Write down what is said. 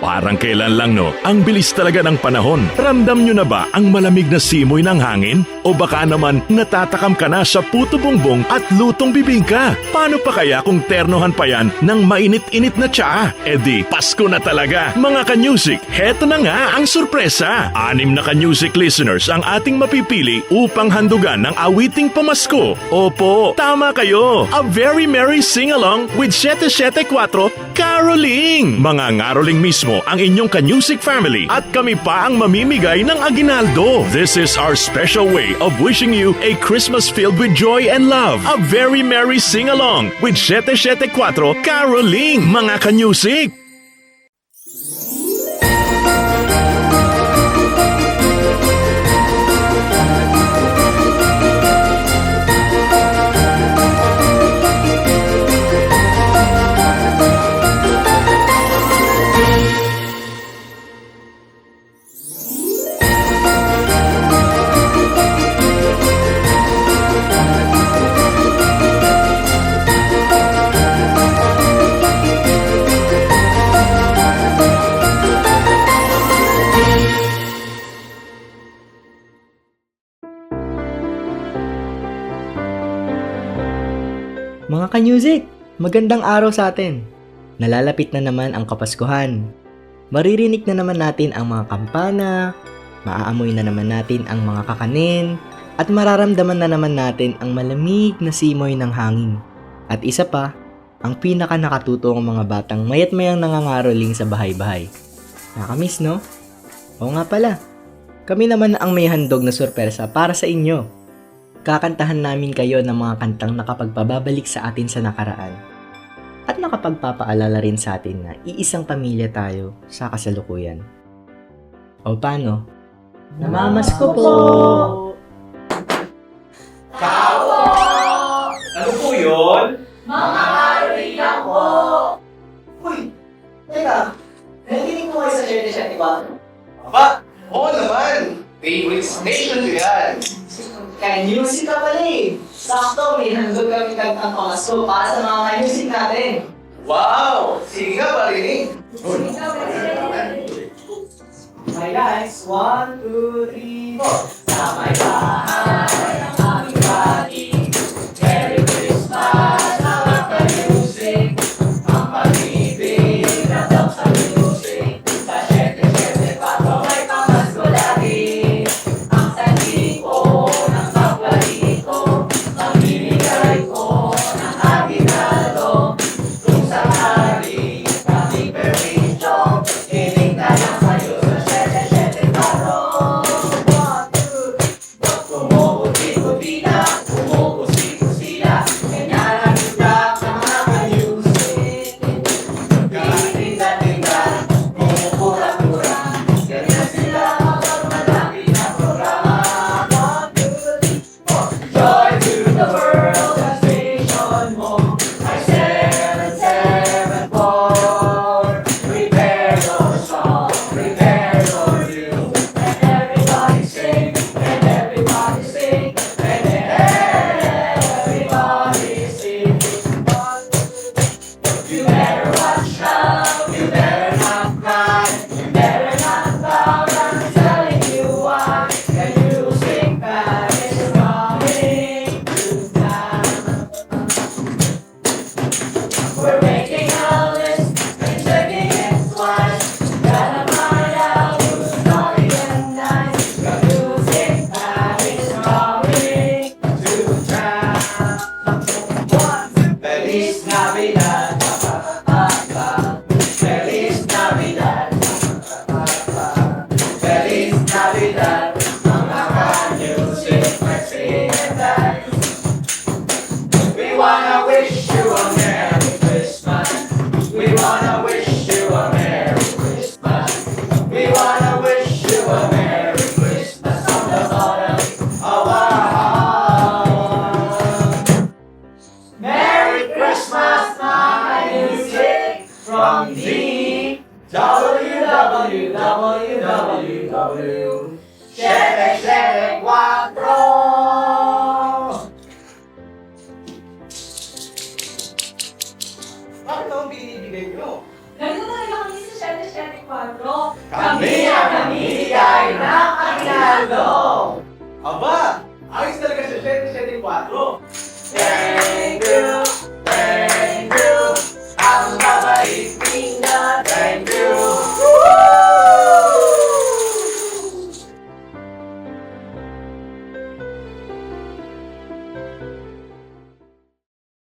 Parang kailan lang no, ang bilis talaga ng panahon. Ramdam nyo na ba ang malamig na simoy ng hangin? O baka naman natatakam ka na sa puto bongbong at lutong bibingka? Paano pa kaya kung ternohan pa yan ng mainit-init na tsaa? E di, Pasko na talaga. Mga ka-music, heto na nga ang sorpresa. Anim na ka-music listeners ang ating mapipili upang handugan ng awiting pamasko. Opo, tama kayo. A very merry sing-along with 774 Caroling. Mga ngaroling mismo ang inyong ka-music family at kami pa ang mamimigay ng aginaldo. This is our special way of wishing you a Christmas filled with joy and love. A very merry sing-along with 774 Caroling. Mga ka-music. Mga ka-music, magandang araw sa atin. Nalalapit na naman ang Kapaskuhan. Maririnig na naman natin ang mga kampana, maaamoy na naman natin ang mga kakanin, at mararamdaman na naman natin ang malamig na simoy ng hangin. At isa pa, ang pinaka nakatuto ng mga batang mayat mayang nangangaroling sa bahay-bahay. Nakamiss, no? Oo nga pala. Kami naman ang may handog na sorpresa para sa inyo kakantahan namin kayo ng mga kantang nakapagpababalik sa atin sa nakaraan. At nakapagpapaalala rin sa atin na iisang pamilya tayo sa kasalukuyan. O paano? Namamasko po! Ano po yun? Uy! Teka! Nandinig mo kayo sa 774? Aba, oo naman. Favorite station ko yan. Kaya music ka pala eh! Sakto, may handog kami kantang pamasko para sa mga music natin. Wow! Sige nga, parinig. Okay guys, one, two, three, four. Sa may bahay www. Siete, siete, cuatro. Bakit ako binibigay nyo? Talaga kami sa 774. Kami ang namimigay ng Aguinaldo! Aba! Ayos talaga sa 774! Thank you,